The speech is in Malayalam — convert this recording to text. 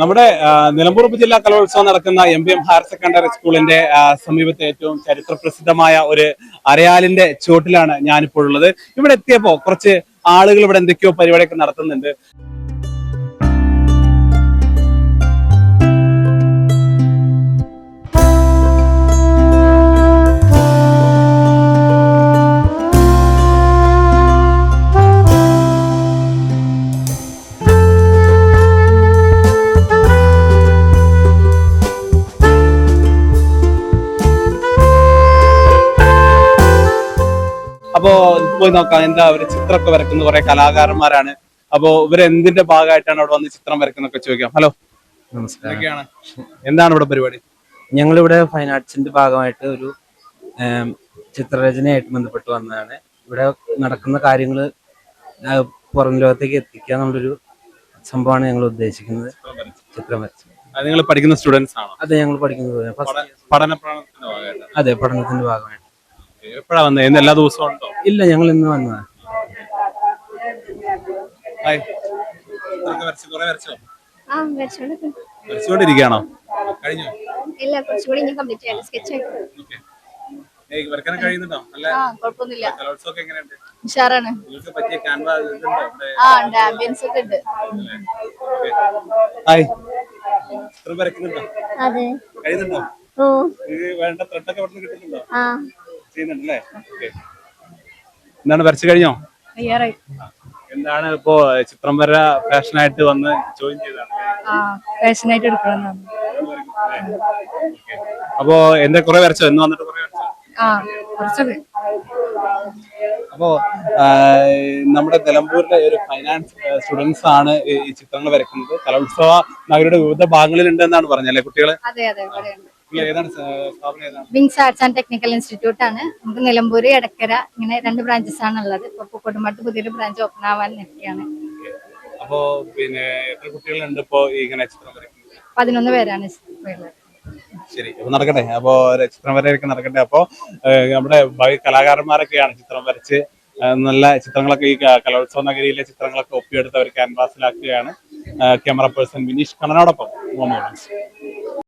നമ്മുടെ നിലമ്പൂർ ജില്ലാ കലോത്സവം നടക്കുന്ന M P M higher secondary സ്കൂളിന്റെ സമീപത്തെ ഏറ്റവും ചരിത്ര പ്രസിദ്ധമായ ഒരു അരയാലിന്റെ ചുവട്ടിലാണ് ഞാനിപ്പോഴുള്ളത്. ഇവിടെ എത്തിയപ്പോ കുറച്ച് ആളുകൾ ഇവിടെ എന്തൊക്കെയോ പരിപാടിയൊക്കെ നടത്തുന്നുണ്ട്. അപ്പോ പോയി നോക്കാം എന്താ അവർ ചിത്രമൊക്കെ വരക്കുന്ന കുറെ കലാകാരന്മാരാണ്. അപ്പോ ഇവർ എന്തിന്റെ ഭാഗമായിട്ടാണ് അവിടെ വന്ന് ചിത്രം വരക്കുന്നൊക്കെ ചോദിക്കാം. ഹലോ. നമസ്കാരം. എന്താണ് ഇവിടെ പരിപാടി? ഞങ്ങളിവിടെ ഫൈൻ ആർട്സിന്റെ ഭാഗമായിട്ട് ഒരു ചിത്രരചനയായിട്ട് ബന്ധപ്പെട്ട് വന്നതാണ്. ഇവിടെ നടക്കുന്ന കാര്യങ്ങൾ പുറം ലോകത്തേക്ക് എത്തിക്കുക എന്നുള്ളൊരു സംഭവമാണ് ഞങ്ങൾ ഉദ്ദേശിക്കുന്നത്. ചിത്രം വരച്ചത് നിങ്ങൾ പഠിക്കുന്ന സ്റ്റുഡൻസ് ആണോ? അതെ ഞങ്ങൾ പഠിക്കുന്നത്. പഠന അതെ പഠനത്തിന്റെ ഭാഗമായിട്ട്. എപ്പോഴാ വന്നത് ഇന്ന് എല്ലാ ദിവസവും ഉണ്ടോ? ഇല്ല ഞങ്ങൾ ഇന്ന് വന്നതാ. ഹായ്. ചിത്രമൊക്കെ വരച്ച് കുറെ വരച്ചോ? ആ വരച്ചോണ്ട് വരച്ചുകൊണ്ടിരിക്കുകയാണോ? കഴിഞ്ഞോ? ഇല്ല കുറച്ചുകൂടി ഇനി കംപ്ലീറ്റ് ചെയ്യാൻ സ്കെച്ച് ഓക്കെ. വരക്കാൻ കഴിയുന്നുണ്ടോ? നല്ല ആ കുഴപ്പമൊന്നുമില്ല. കലോത്സവമൊക്കെ എങ്ങനെയുണ്ട്? ഉഷാറാണ്. നിങ്ങൾക്ക് പറ്റിയ ക്യാൻവാ ഇതുണ്ടോ ഇവിടെ ആ ഉണ്ട്. ആംബിയൻസ് ഒക്കെ ഉണ്ട്. ഹായ്. ഇത്ര വരയ്ക്കുന്നുണ്ടോ? അതെ. കഴിയുന്നുണ്ടോ? ഓ. ഇത് വേണ്ട ത്രെഡൊക്കെ ഇവിടെ നിന്ന് കിട്ടുന്നുണ്ടോ? ആ. ചെയ്യുന്നുണ്ടല്ലേ? എന്താണ് വരച്ചു കഴിഞ്ഞോ? എന്താണ് ഇപ്പോ ചിത്രം വര ഫാഷനായിട്ട് വന്ന് ജോയിൻ എടുക്കണം അപ്പോ എന്റെ കൊറേ വരച്ചോ? എന്ന് വന്നിട്ട് കൊറേ വരച്ചോ? അപ്പോ നമ്മുടെ നിലമ്പൂരിലെ ഒരു ഫൈനാൻസ് സ്റ്റുഡൻസ് ആണ് ഈ ചിത്രങ്ങൾ വരയ്ക്കുന്നത്. കലോത്സവ നഗരയുടെ വിവിധ ഭാഗങ്ങളിൽ ഉണ്ട്. എന്നാണ് കുട്ടികൾ സ- സ്ഥാപനം ഏതാണ്? Wings arts and technical institute ആണ്. നമുക്ക് നിലമ്പൂര് എടക്കര ഇങ്ങനെ രണ്ട് ബ്രാഞ്ചസ് ആണ് ഉള്ളത്. ഇപ്പൊ പൂക്കോട്ടുംപാട്ട് പുതിയൊരു ബ്രാഞ്ച് ഓപ്പൺ ആവാൻ നിൽക്കുകയാണ്. അപ്പോ പിന്നെ എത്ര കുട്ടികളുണ്ട് ഇപ്പോ ഇങ്ങനെ പതിനൊന്ന് പേരാണ് ശരി അപ്പൊ നടക്കട്ടെ. അപ്പോ ചിത്രം വരയൊക്കെ നടക്കട്ടെ. അപ്പോ നമ്മുടെ ഭാവി കലാകാരന്മാരൊക്കെയാണ് ചിത്രം വരച്ച് നല്ല ചിത്രങ്ങളൊക്കെ ഈ കലോത്സവ നഗരിയിലെ ചിത്രങ്ങളൊക്കെ ഒപ്പിയെടുത്ത് അവർ ക്യാൻവാസിലാക്കുകയാണ് ക്യാമറ പേഴ്സൺ വിനീഷ് കണ്ണനോടൊപ്പം